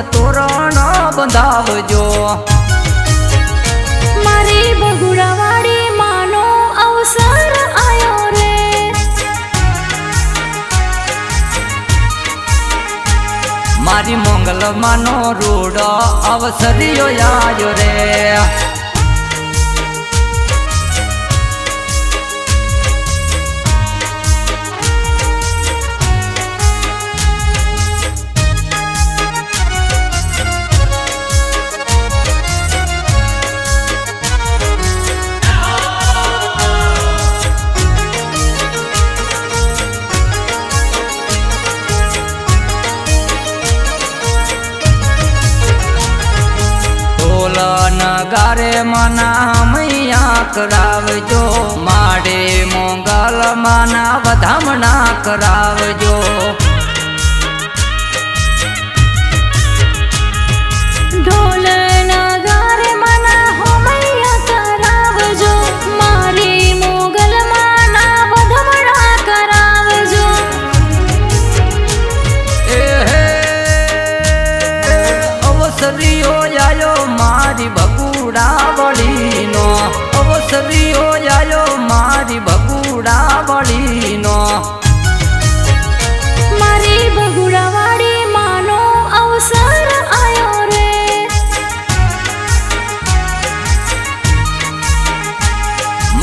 ને તોરણ બંધાવજો. મારી બગુડાવાડી માનો અવસર આયો રે. મારી મંગલમાંનો રૂડો અવસરિયો આયો રે. કરાવજો માડે મોંગલ માના વધામણા કરાવજો.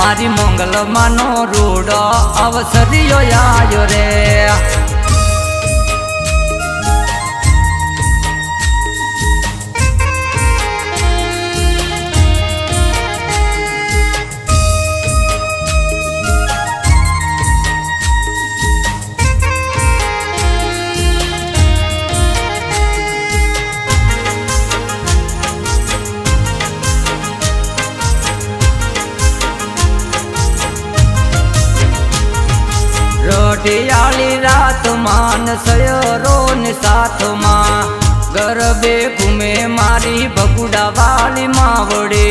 મારી મંગલમાંનો રૂડો અવસરિયો આયો રે. રઢિયાળી રાત માન રોન ને સાથમાં ગરબે ઘુમે મારી બગુડા વાલી માવડે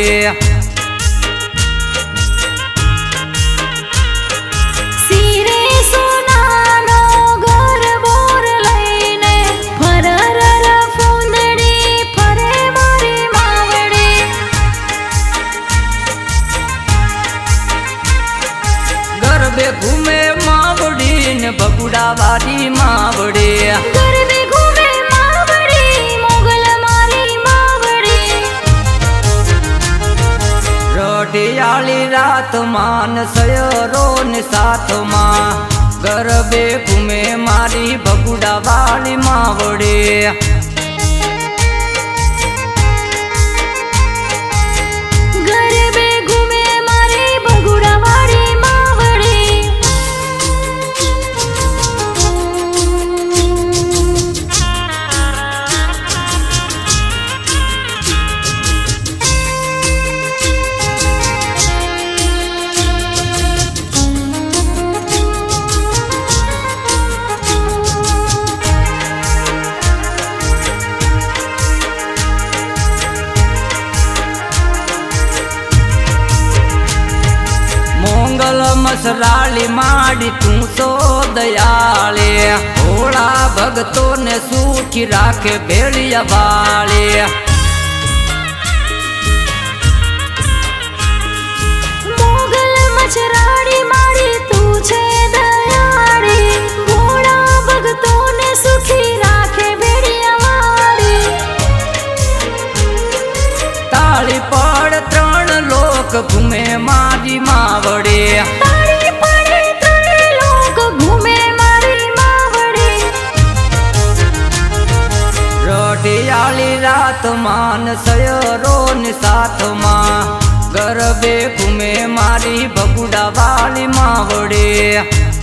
વાલી માવડે. રઢિયાળી રાત માન સયરો ને સાથમાં ગરબે ઘુમે મારી બગુડા વાળી માવડે. ઘૂમે મારી માવડે. રઢિયાળી રાત માન સયરો ને સાથમાં ગરબે ઘૂમે મારી મારી બગુડાવાડી માવડી.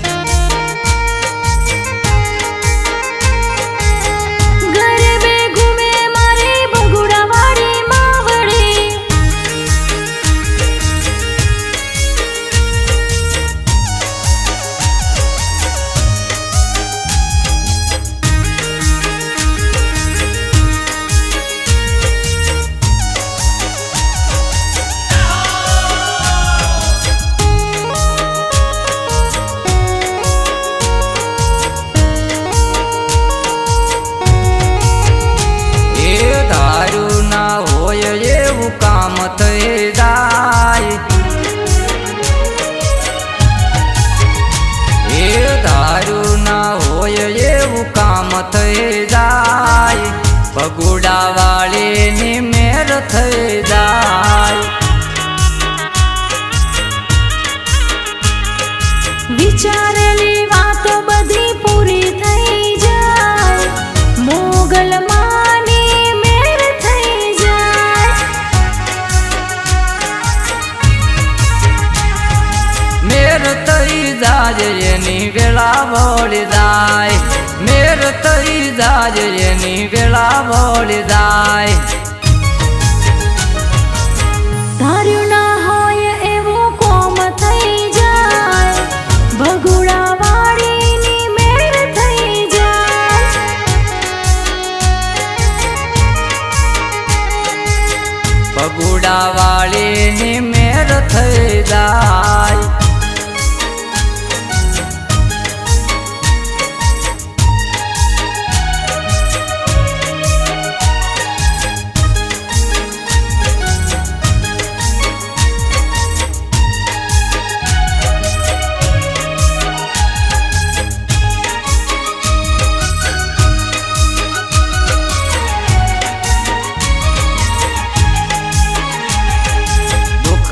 જાજ એની વેળા વળી જાય ધાર્યું ના હોય એવું કોમ થઈ જાય ભગુડા વાળીની મેર થઈ જાય પગુડા વાળીની મેર થઈ જાય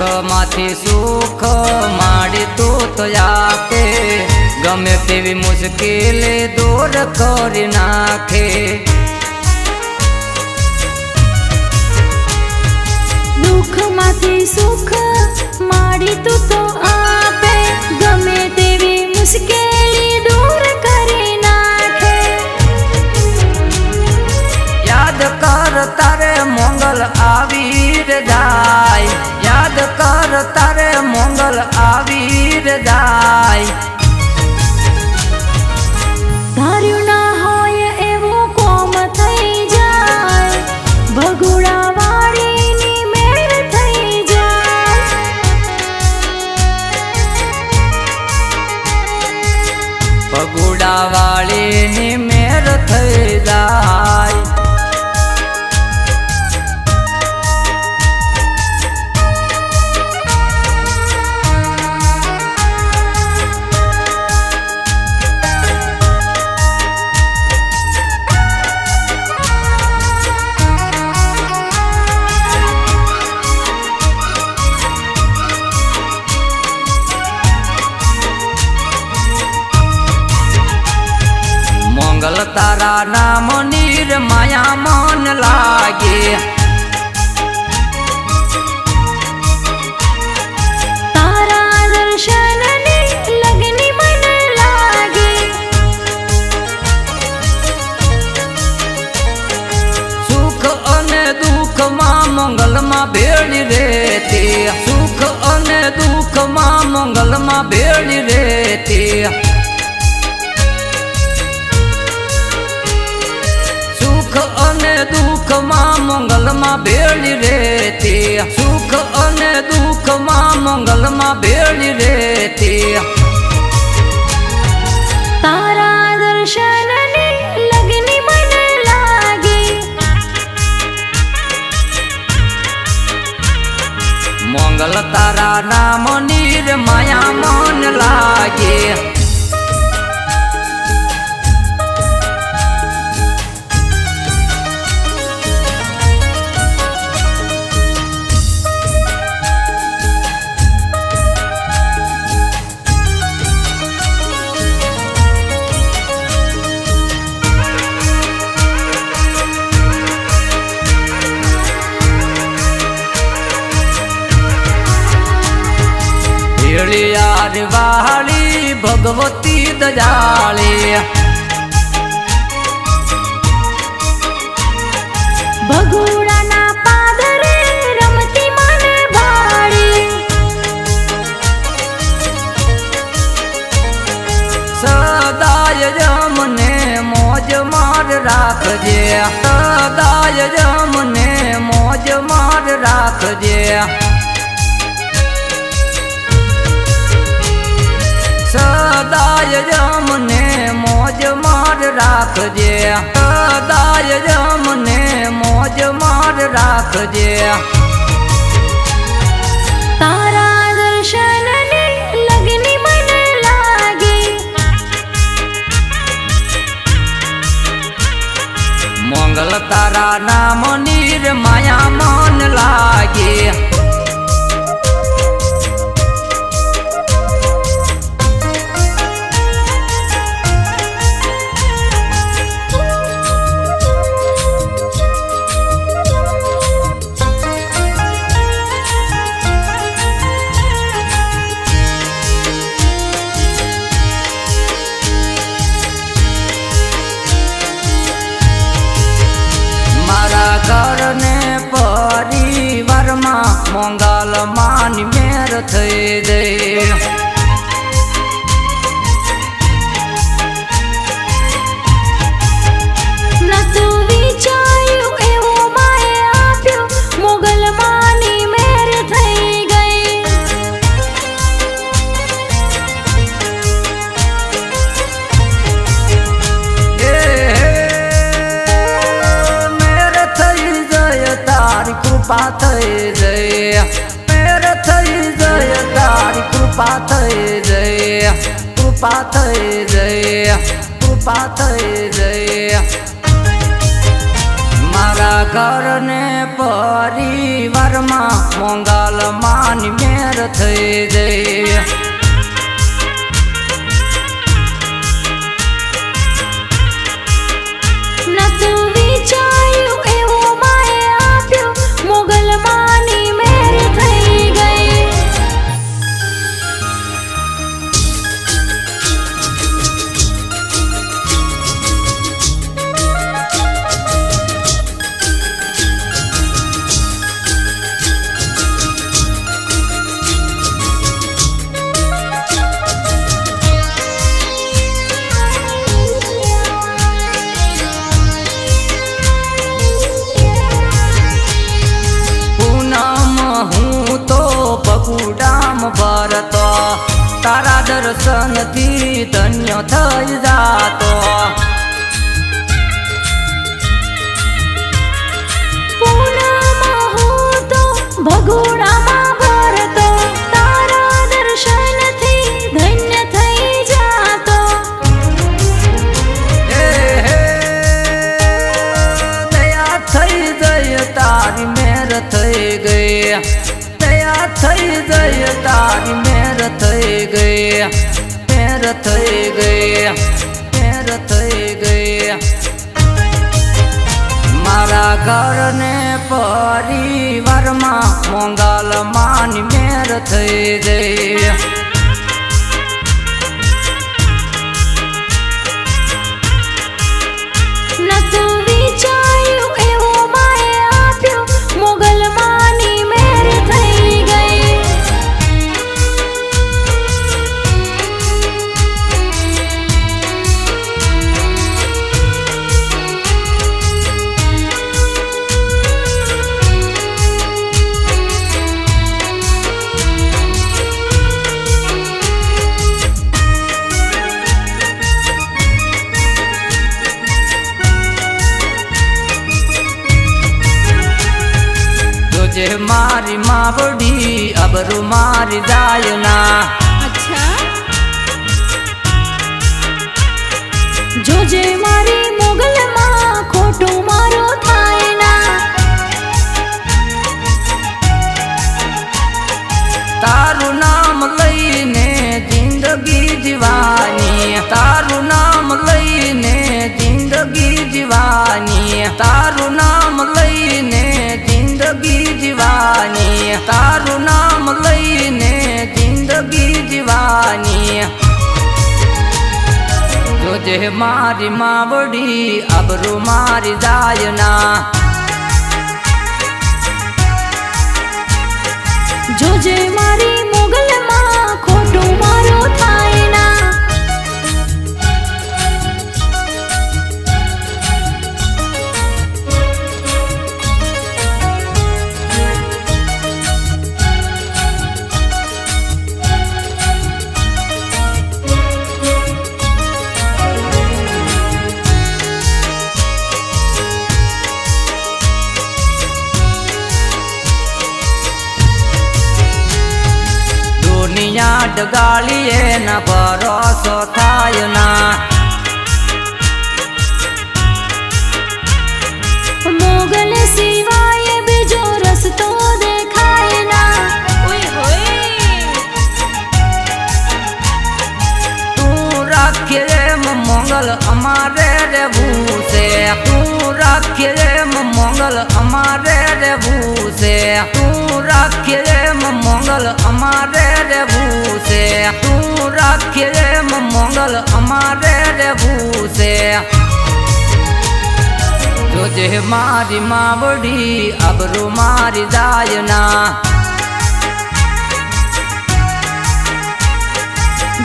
દુઃખમાંથી સુખ માડી તું તો આપે ગમે તેવી મુશ્કેલી દૂર કરી નાખે. દુઃખમાંથી સુખ માડી તું તો આપે. ગમે તેવી મુશ્કેલી દૂર કરી નાખે. યાદ કર તારે મંગલ આવી રે જાય તારે મોંગલ આવી રે જાય. ધાર્યું ના હોય એવું કોમ થઈ જાય. ભગુડા વાળીની મેળ થઈ જાય. પગુડા વાળીની મેર થઈ જાય. અને દુઃખમાં મંગલમાં ભેળી રહેતી. સુખ અને દુઃખમાં મંગલમાં ભેળી રહેતી. સુખ અને દુઃખમાં મંગલમાં ભેળી રહેતી. સુખ અને દુઃખમાં મંગલમાં ભેળી રહેતી. મંગલ તારા નામ નીર માયા મન લાગે. વાળી ભગવતી દજાળી ભગુડાના પાદરે રમતી મન ભાડી સદાય જમને મોજ માર રાખજે. સદાય જમને મોજ માર રાખજે. સદાય જમને મોજ માર રાખજે. દાય જમને મોજ માર રાખજે. તારા દર્શનને લગની મન લાગે. મંગલ તારા નામ નીર માયા મન લાગે. મંગલ માન મેર થઈ દે નતું કૃપા થઈ જય, કૃપા થઈ જય, કૃપા થઈ જય. મારા ઘરને પરિવારમાં મોંગાલ માની મેર થઈ જઈ મેર અબરું મારી દાયના જોજે મારી મોગલમાં ખોટું મારો થાય ના તારું નામ લઈને જિંદગી જીવાની તારું નામ લઈને જિંદગી જીવાની તારું નામ લઈને જિંદગી જીવાની, તારું નામ લઈને જિંદગી જીવાની. જોજે મારી માવડી, અબરું મારી દાયના જોજે મારી મોગલમાં ખોટું મારો થાય. દુનિયા ડગાલીએ ન ભરોસો થાય ના. મોગલ સિવાય બીજો રસ્તો મોગલ અમારે રહેવું છે. તું રાખી રે મોગલ અમારે રહેવું છે. તું રાખી રે મોગલ અમારે રહેવું છે. તું રાખી રે મોગલ અમારે રહેવું છે. જોજે મારી માવડી અબરૂ મારી દાયના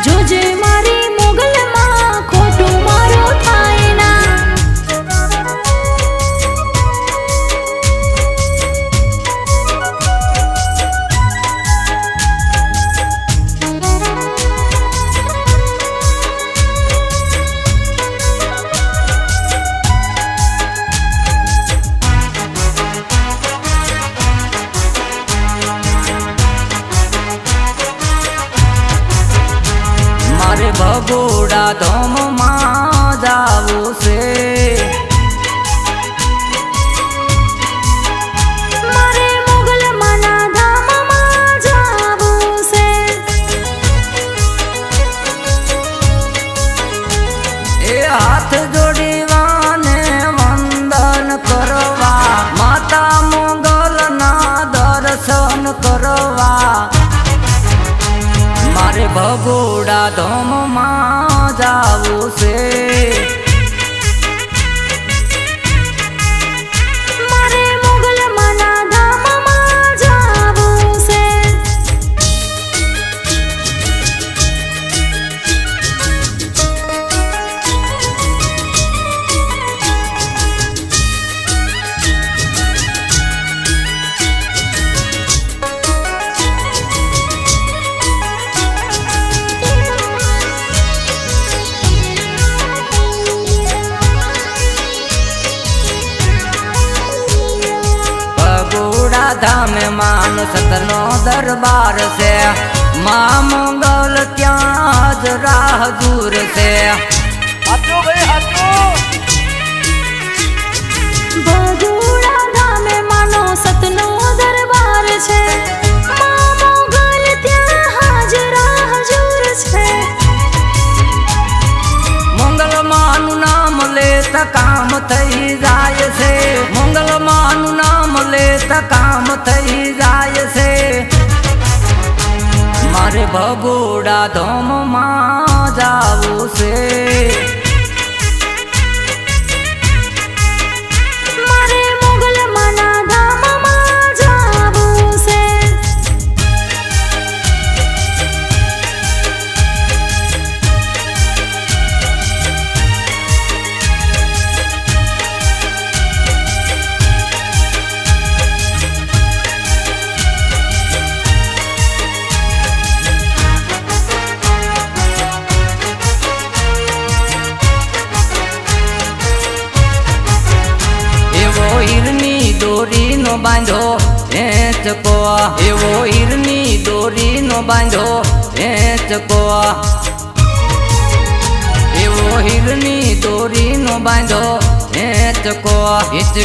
જોજે મારી મોગલ કરવા મારે ભગોડા ધોમમાં જાવું છે. માન સતનો દરબાર છે. મા મંગલ ત્યાં જ રાહ દૂર છે. થઈ જાય છે. મંગલ માનું નામ લેતા કામ થઈ જાય છે. મારે ભગોડા ધોમમાં જાવું છે. દોરીનો એ હેચકો એવો હીરની દોરીનો બાંધો હેચકો એવો હીરની દોરીનો બાંધો હેચકો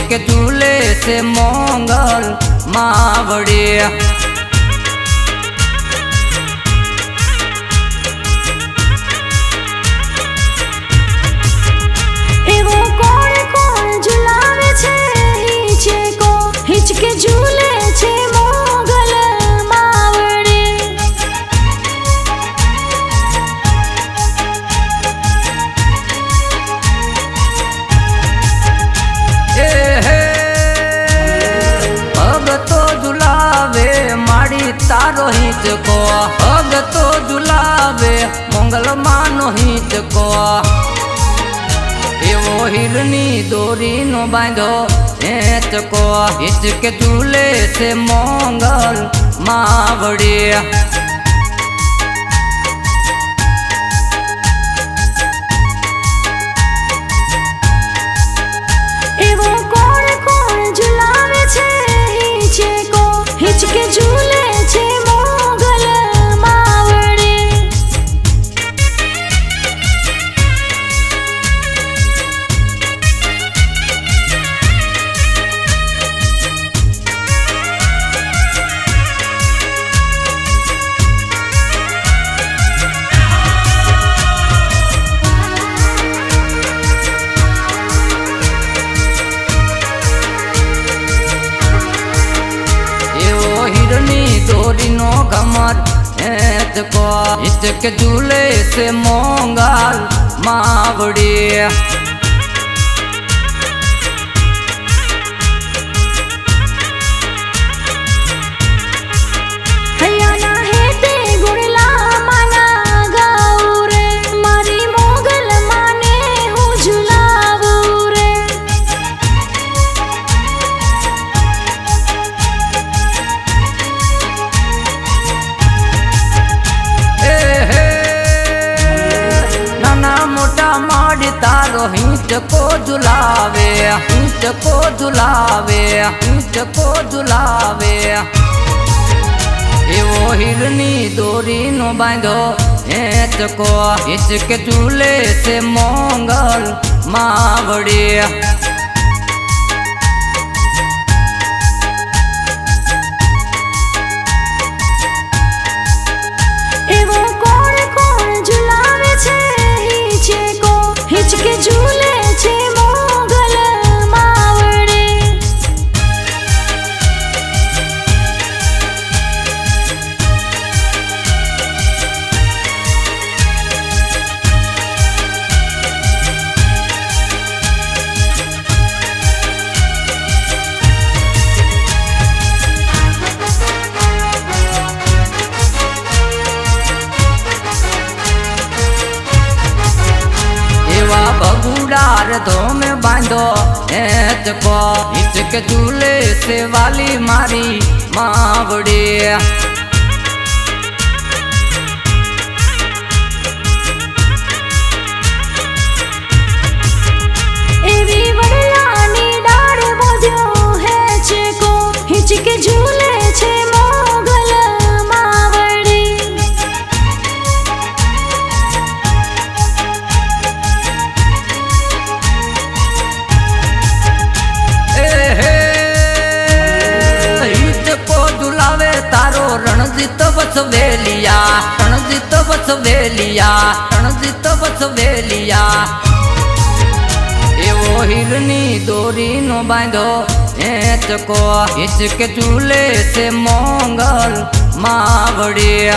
કે ઝૂલે છે મોંગલ માવડી હિચકે ઝૂલે છે મોગલ માવડે. એ હે ભગતો ઝુલાવે માડી તારો હીરની દોરીનો બાંધો. હેચકો હિચકે ઝૂલે સે મોંગલ માવડી હિચકે ઝૂલે છે મોંગલ માવડી. તારો હિંચકો ઝુલાવે હિંચકો ઝુલાવે હિંચકો ઝુલાવે એવો હિરની દોરીનો બાંધો હેચકો હિચકે ઝૂલે છે મોંગલ માવડી. બાંધો હેચકો હિચકે ઝૂલે વાલી મારી માવડી. ઝુલાવે તારો રણજીત વસવેલિયા રણજીત વસવેલિયા રણજીત વસવેલિયા એવો હિરની દોરીનો બાંધો, હેચકો, હિચકે ચૂલે છે મોંગલ માવડી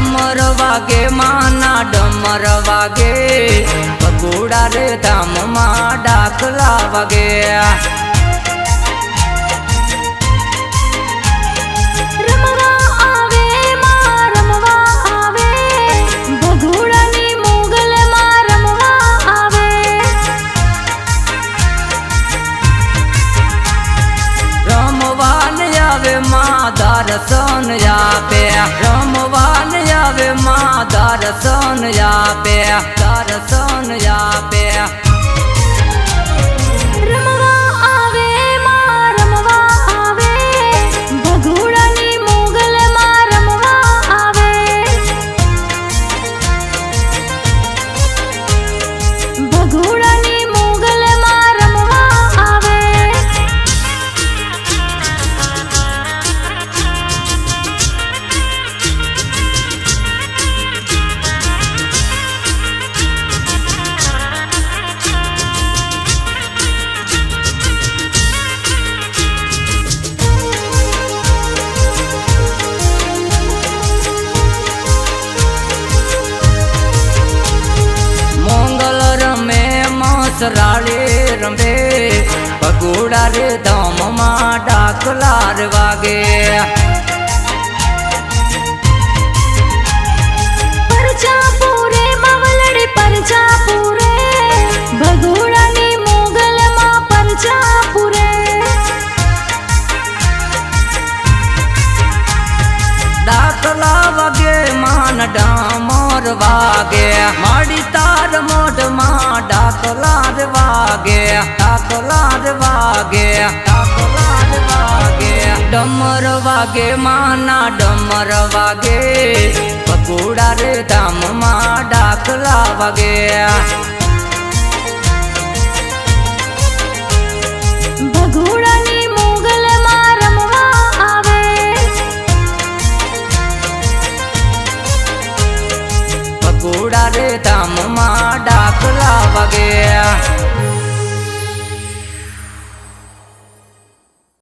ડમર વાગે માના ડમર વાગે. ભગોડા રે ધામમાં ડાકલા વાગે. રમવાન આવે મા દર્શન આપે. મા દર્શન આપે દર્શન આપે રે વાગે લાજ વાગે. ડમર વાગે માના ડમર વાગે. પકોડા રે ધામમાં ડાકલા વાગે. ભગોડાની મોગલ માં રમવા આવે. પકોડા રે ધામમાં ડાકલા